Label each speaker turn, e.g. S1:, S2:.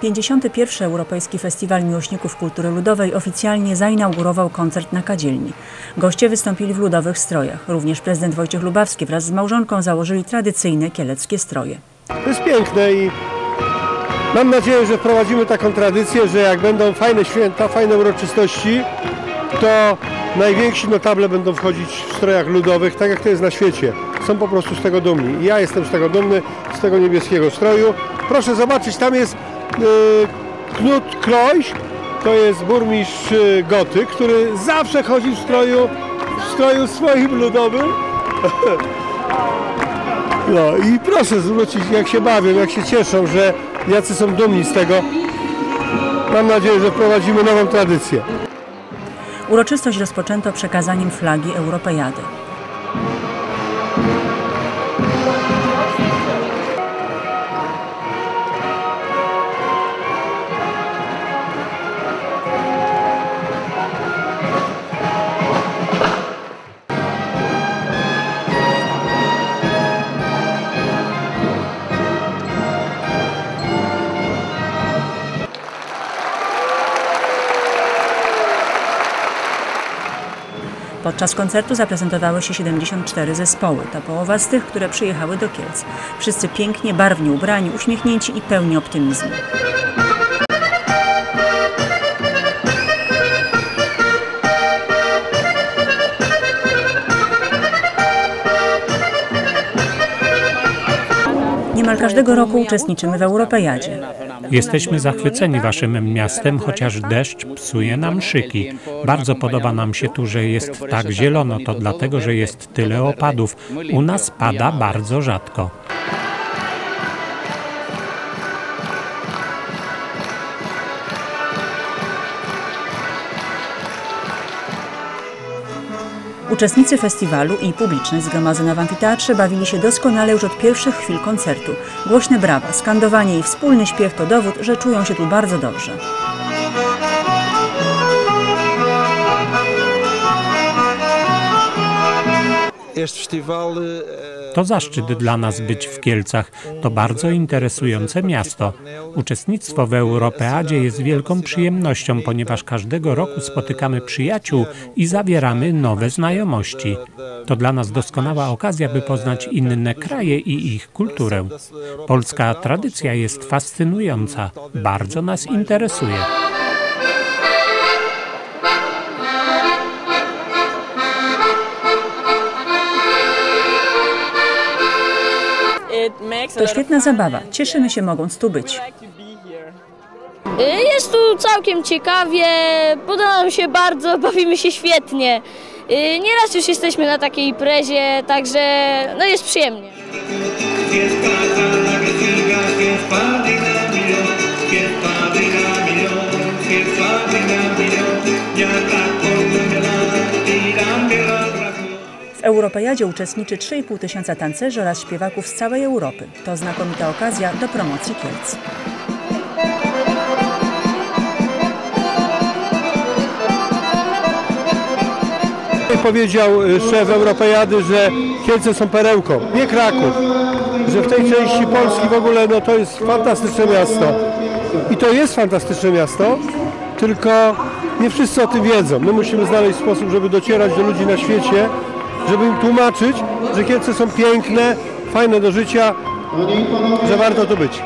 S1: 51. Europejski Festiwal Miłośników Kultury Ludowej oficjalnie zainaugurował koncert na Kadzielni. Goście wystąpili w ludowych strojach. Również prezydent Wojciech Lubawski wraz z małżonką założyli tradycyjne kieleckie stroje.
S2: To jest piękne i mam nadzieję, że wprowadzimy taką tradycję, że jak będą fajne święta, fajne uroczystości, to najwięksi notable będą wchodzić w strojach ludowych, tak jak to jest na świecie. Są po prostu z tego dumni. Ja jestem z tego dumny, z tego niebieskiego stroju. Proszę zobaczyć, tam jest Knut Klojś, to jest burmistrz yy, Goty, który zawsze chodzi w stroju, w stroju swoim ludowym. No i proszę zwrócić, jak się bawią, jak się cieszą, że jacy są dumni z tego. Mam nadzieję, że wprowadzimy nową tradycję.
S1: Uroczystość rozpoczęto przekazaniem flagi Europejady. Podczas koncertu zaprezentowały się 74 zespoły. To połowa z tych, które przyjechały do Kielc. Wszyscy pięknie, barwnie ubrani, uśmiechnięci i pełni optymizmu. Niemal każdego roku uczestniczymy w Europejadzie.
S3: Jesteśmy zachwyceni waszym miastem, chociaż deszcz psuje nam szyki. Bardzo podoba nam się tu, że jest tak zielono. To dlatego, że jest tyle opadów. U nas pada bardzo rzadko.
S1: Uczestnicy festiwalu i publiczność zgromadzona w amfiteatrze bawili się doskonale już od pierwszych chwil koncertu. Głośne brawa, skandowanie i wspólny śpiew to dowód, że czują się tu bardzo dobrze.
S3: To zaszczyt dla nas być w Kielcach. To bardzo interesujące miasto. Uczestnictwo w Europeadzie jest wielką przyjemnością, ponieważ każdego roku spotykamy przyjaciół i zawieramy nowe znajomości. To dla nas doskonała okazja, by poznać inne kraje i ich kulturę. Polska tradycja jest fascynująca, bardzo nas interesuje.
S1: To świetna zabawa. Cieszymy się mogąc tu być.
S4: Y, Jest tu całkiem ciekawie, podoba nam się bardzo, bawimy się świetnie. Y, Nieraz już jesteśmy na takiej imprezie, także no jest przyjemnie.
S1: Europejadzie uczestniczy 3,5 tysiąca tancerzy oraz śpiewaków z całej Europy. To znakomita okazja do promocji Kielc.
S2: Powiedział y, szef Europejady, że Kielce są perełką, nie Kraków. Że w tej części Polski w ogóle no, to jest fantastyczne miasto. I to jest fantastyczne miasto, tylko nie wszyscy o tym wiedzą. My musimy znaleźć sposób, żeby docierać do ludzi na świecie, żeby im tłumaczyć, że Kielce są piękne, fajne do życia, że warto tu być.